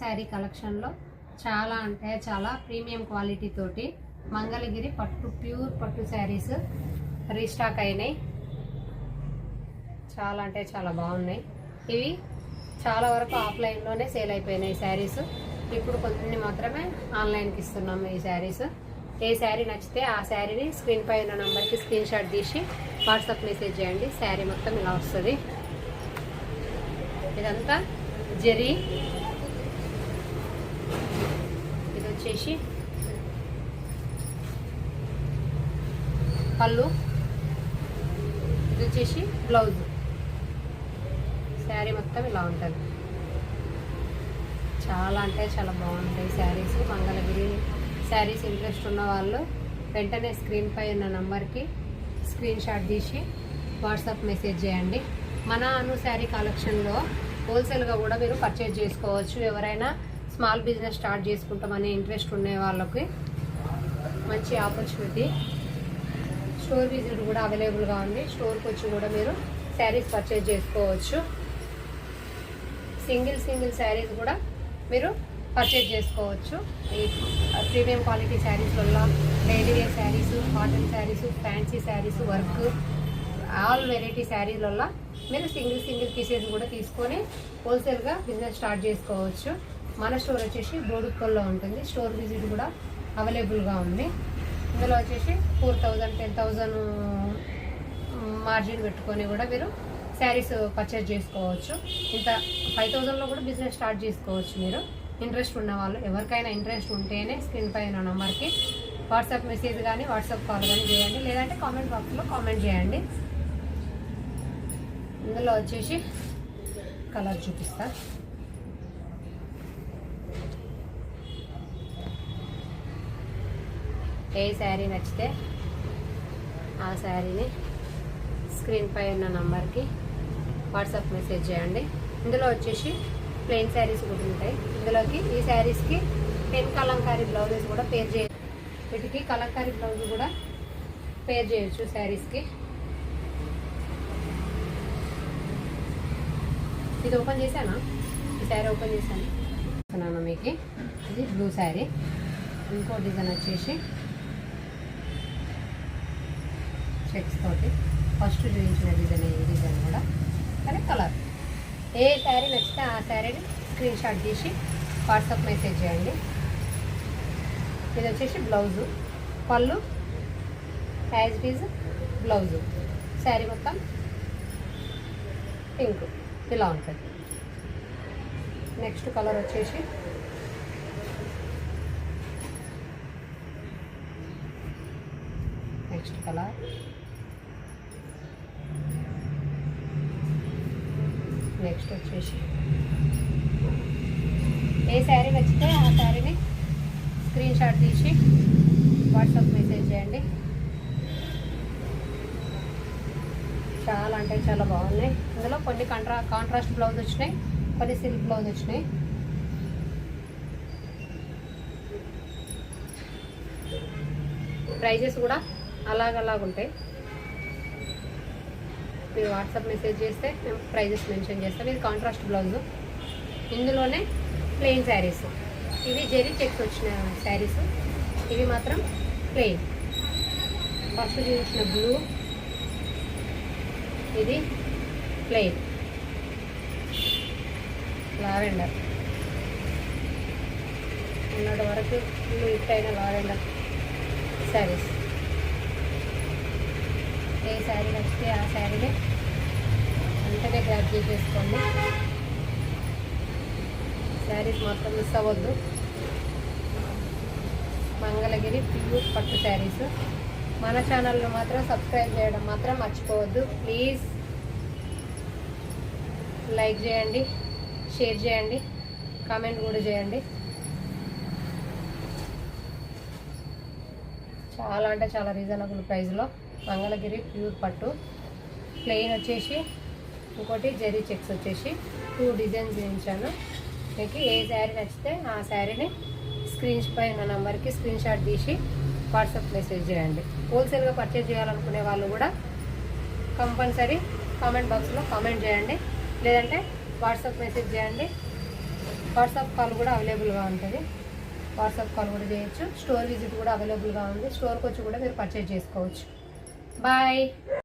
శారీ కలెక్షన్లో చాలా అంటే చాలా ప్రీమియం క్వాలిటీ తోటి మంగళగిరి పట్టు ప్యూర్ పట్టు శారీస్ రీస్టాక్ అయినాయి. చాలా అంటే చాలా బాగున్నాయి. ఇవి చాలా వరకు ఆఫ్లైన్లోనే సేల్ అయిపోయినాయి శారీస్. ఇప్పుడు కొన్ని మాత్రమే ఆన్లైన్కి ఇస్తున్నాము ఈ శారీస్. ఏ శారీ నచ్చితే ఆ శారీని స్క్రీన్ పై ఉన్న నెంబర్కి స్క్రీన్ షాట్ తీసి వాట్సాప్ మెసేజ్ చేయండి. శారీ మొత్తం ఇలా వస్తుంది. ఇదంతా జెరీ. ఇది వచ్చేసి పళ్ళు. ఇది వచ్చేసి బ్లౌజ్. శారీ మొత్తం ఇలా ఉంటుంది. చాలా అంటే చాలా బాగుంటాయి శారీస్. మంగళగిరి శారీస్ ఇంట్రెస్ట్ ఉన్న వాళ్ళు వెంటనే స్క్రీన్ పై ఉన్న నంబర్కి స్క్రీన్ షాట్ తీసి వాట్సాప్ మెసేజ్ చేయండి. మన అను శారీ కలెక్షన్లో హోల్సేల్గా కూడా మీరు పర్చేజ్ చేసుకోవచ్చు. ఎవరైనా స్మాల్ బిజినెస్ స్టార్ట్ చేసుకుంటామనే ఇంట్రెస్ట్ ఉండే వాళ్ళకి మంచి ఆపర్చునిటీ. స్టోర్ విజిట్ కూడా అవైలబుల్గా ఉంది. స్టోర్కి వచ్చి కూడా మీరు శారీస్ పర్చేజ్ చేసుకోవచ్చు. సింగిల్ సింగిల్ శారీస్ కూడా మీరు పర్చేజ్ చేసుకోవచ్చు. ఈ ప్రీమియం క్వాలిటీ శారీస్ వల్ల daily wear saris cotton saris fancy saris work all variety saris వల్ల మీరు సింగిల్ సింగిల్ పీసెస్ కూడా తీసుకొని హోల్సేల్గా బిజినెస్ స్టార్ట్ చేసుకోవచ్చు. మన స్టోర్ వచ్చేసి బోడుక్కల్లో ఉంటుంది. స్టోర్ విజిట్ కూడా అవైలబుల్గా ఉంది. ఇందులో వచ్చేసి four thousand ten thousand margin పెట్టుకొని కూడా మీరు శారీస్ పర్చేజ్ చేసుకోవచ్చు. ఇంత ఫైవ్ థౌజండ్లో కూడా బిజినెస్ స్టార్ట్ చేసుకోవచ్చు మీరు. ఇంట్రెస్ట్ ఉన్న వాళ్ళు ఎవరికైనా ఇంట్రెస్ట్ ఉంటేనే స్క్రీన్ పైన నెంబర్కి వాట్సాప్ మెసేజ్ కానీ వాట్సాప్ కాల్ కానీ చేయండి. లేదంటే కామెంట్ బాక్స్లో కామెంట్ చేయండి. ఇందులో వచ్చేసి కలర్ చూపిస్తా. ఏ శారీ నచ్చితే ఆ శారీని స్క్రీన్ పై ఉన్న నంబర్కి వాట్సాప్ మెసేజ్ చేయండి. ఇందులో వచ్చేసి ప్లెయిన్ శారీస్ కూడా ఉంటాయి. ఇందులోకి ఈ శారీస్కి పెన్ కలంకారీ బ్లౌజెస్ కూడా పేర్ చేయ వీటికి కలంకారీ బ్లౌజ్ కూడా పేర్ చేయొచ్చు శారీస్కి. ఇది ఓపెన్ చేశానా? ఈ శారీ ఓపెన్ చేశాను? ఇస్తున్నాను మీకు. ఇది బ్లూ శారీ. ఇంకో డిజైన్ వచ్చేసి చెక్స్ తోటి ఫస్ట్ చూపించిన డిజైన్ ఈ డిజైన్ కూడా. కానీ కలర్ ఏ శారీ నచ్చితే ఆ శారీని స్క్రీన్ షాట్ తీసి వాట్సాప్ మెసేజ్ చేయండి. ఇది వచ్చేసి బ్లౌజు పళ్ళు యాజ్ ఇట్ బ్లౌజు శారీ మొత్తం పింక్ ఇలా ఉంటుంది. నెక్స్ట్ కలర్ వచ్చేసి నెక్స్ట్ కలర్ నెక్స్ట్ వచ్చేసి ఏ శారీ నచ్చితే ఆ శారీని స్క్రీన్ షాట్ తీసి వాట్సాప్ మెసేజ్ చేయండి. చాలా అంటే చాలా బాగున్నాయి. ఇందులో కొన్ని కాంట్రా కాంట్రాస్ట్ బ్లౌజ్ వచ్చినాయి కొన్ని సిల్క్ బ్లౌజ్ వచ్చినాయి. ప్రైజెస్ కూడా అలాగలాగా ఉంటాయి మీరు వాట్సాప్ మెసేజ్ చేస్తే మేము ప్రైజెస్ మెన్షన్ చేస్తాం. ఇది కాంట్రాస్ట్ బ్లౌజ్. ఇందులోనే ప్లెయిన్ శారీస్. ఇవి జెరీ చెక్స్ వచ్చిన శారీస్. ఇవి మాత్రం ప్లెయిన్. ఫస్ట్ చూసిన బ్లూ. ఇది ప్లెయిన్. లావెండర్. ఉన్నటి వరకు ఫుల్ హిట్ అయిన లావెండర్ శారీస్. ఏ శారీ నచ్చితే ఆ శారీనే వెంటనే గ్రాప్ చేసేసుకోండి. శారీస్ మాత్రం మిస్ అవ్వద్దు. మంగళగిరి ప్యూర్ పట్టు శారీస్. మన ఛానల్ను మాత్రం సబ్స్క్రైబ్ చేయడం మాత్రం మర్చిపోవద్దు. ప్లీజ్ లైక్ చేయండి షేర్ చేయండి కామెంట్ కూడా చేయండి. చాలా అంటే చాలా రీజనబుల్ ప్రైస్లో మంగళగిరి ప్యూర్ పట్టు. ప్లెయిన్ వచ్చేసి ఇంకోటి జెరీ చెక్స్ వచ్చేసి టూ డిజైన్స్ చేయించాను. మీకు ఏ శారీ నచ్చితే ఆ శారీని స్క్రీన్ పై నా నెంబర్కి స్క్రీన్ షాట్ తీసి వాట్సాప్ మెసేజ్ చేయండి. హోల్సేల్గా పర్చేజ్ చేయాలనుకునే వాళ్ళు కూడా కంపల్సరీ కామెంట్ బాక్స్లో కామెంట్ చేయండి. లేదంటే వాట్సాప్ మెసేజ్ చేయండి. వాట్సాప్ కాల్ కూడా అవైలబుల్గా ఉంటుంది. వాట్సాప్ కాల్ కూడా చేయొచ్చు. స్టోర్ విజిట్ కూడా అవైలబుల్గా ఉంది. స్టోర్కి వచ్చి కూడా మీరు పర్చేజ్ చేసుకోవచ్చు. Bye!